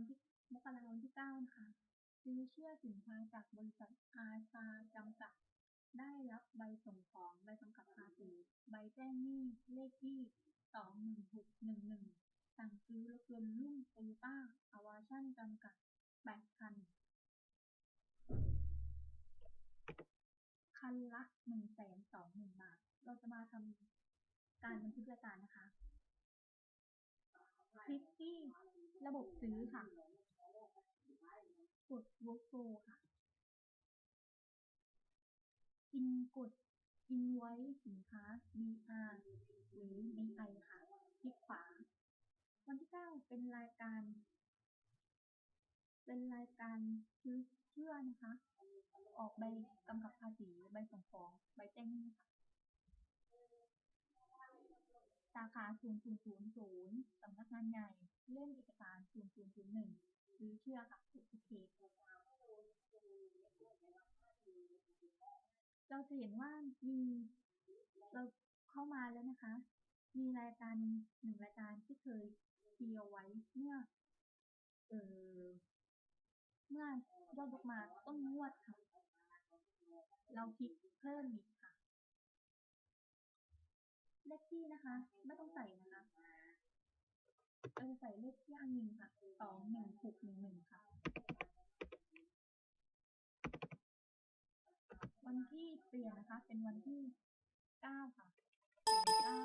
ันที่มกราวันที่ 9 นะคะ ซื้อเชื่อสินค้าจากบริษัทอาชาจำกัด ได้รับใบส่งของ ใบกำกับภาษี ใบแจ้งหนี้ เลขที่ 21611 สั่งซื้อรถยนต์รุ่นโตโยต้าอวาชั่นจำกัด 8 คัน คันละ 120,000 บาท เราจะมาทำการบันทึกรายการนะคะคลิกที่ ระบบซื้อค่ะ กด workflow ค่ะ อินกด invoice สินค้า BR หรือ BI ค่ะ คลิกขวา วันที่ 9 เป็นรายการ เป็นรายการซื้อเชื่อนะคะ ออกใบกำกับภาษี ใบส่งของ ใบแจ้งหนี้ค่ะ สาขา 0000 สำนักงานใหญ่ เล่มเอกสาร 0001ซื้อเชื่อค่ะกดโอเคเราจะเห็นว่ามีเราเข้ามาแล้วนะคะ มีรายการหนึ่งรายการที่เคยคีย์เอาไว้เมื่อเออเมื่อยอดยกมาต้นงวดค่ะ เราคลิกเพิ่มอีก เลขที่นะคะ ไม่ต้องใส่นะคะเราจะใส่เลขที่อ้างอิงค่ะ21611ค่ะ วันที่เปลี่ยนนะคะ เป็นวันที่9ค่ะ09 01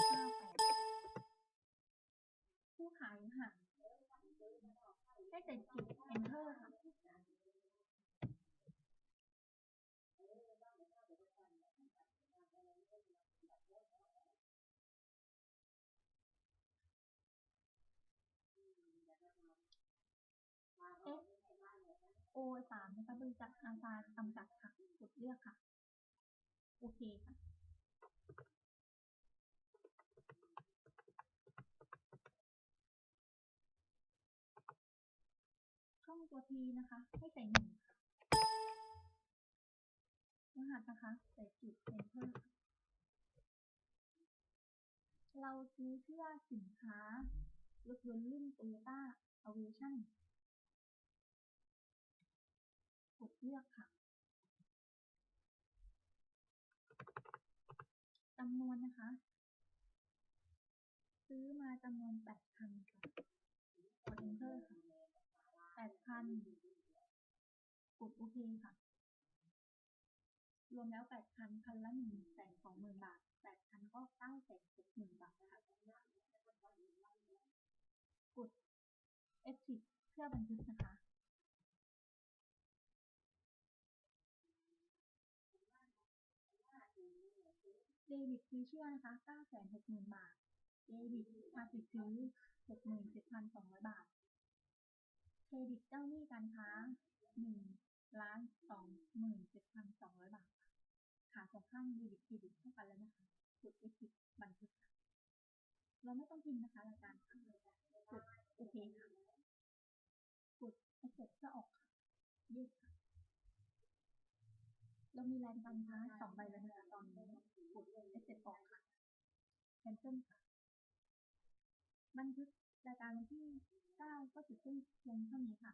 58ผู้ขายค่ะ ให้ใส่จุด enter ค่ะ O 3นะคะบริษัทอาชาจำกัดค่ะ กดเลือกค่ะ โอเคค่ะช่องตัว T นะคะ ให้ใส่หนึ่งรหัสนะคะ ใส่จุด enter ค่ะเราซื้อเชื่อสินค้ารถยนต์รุ่น Toyota Aviation กดเเลือกค่ะจำนวนนะคะ ซื้อมาจำนวน8คันค่ะกด enter ค่ะ8คันกดโอเคค่ะ รวมแล้ว8คันคันละ120,000บาท8คันก็960,000บาทค่ะกด exit เพื่อบันทึกนะคะ เดบิตซื้อเชื่อนะคะ960,000 บาท เดบิตภาษีซื้อ 67,200 บาท เครดิตเจ้าหนี้การค้า1,27,200 บาท ขาสองข้างเดบิตเครดิตเท่ากันแล้วนะคะ กด exit บันทึกค่ะ เราไม่ต้องพิมพ์นะคะรายการกดโอเคค่ะ กด accept เพื่อออกค่ะ yes ค่ะ เรามีรายการค้าสองใบแล้วนะคะตอนนี้กด accept ออกค่ะแคนเซิลค่ะ บันทึกรายการที่เก้าก็จสิ้นเพียงเท่านี้ค่ะ